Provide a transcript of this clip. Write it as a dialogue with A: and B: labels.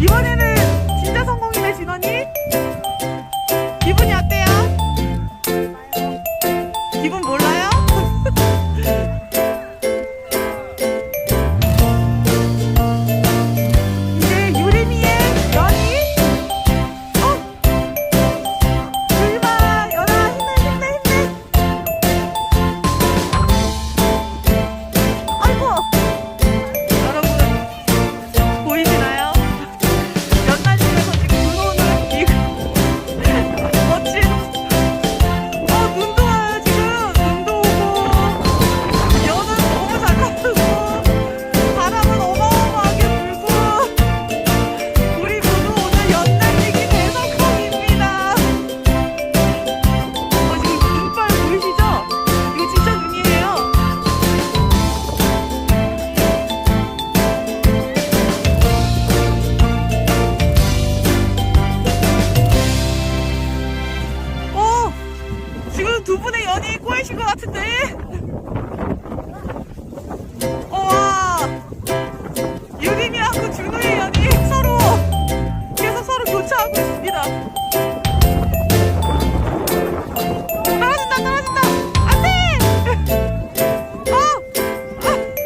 A: 이번에는 진짜 성공이네 진원이 기분이 어때요? 기분 몰라요? 두 분의 연이 꼬이신 것 같은데.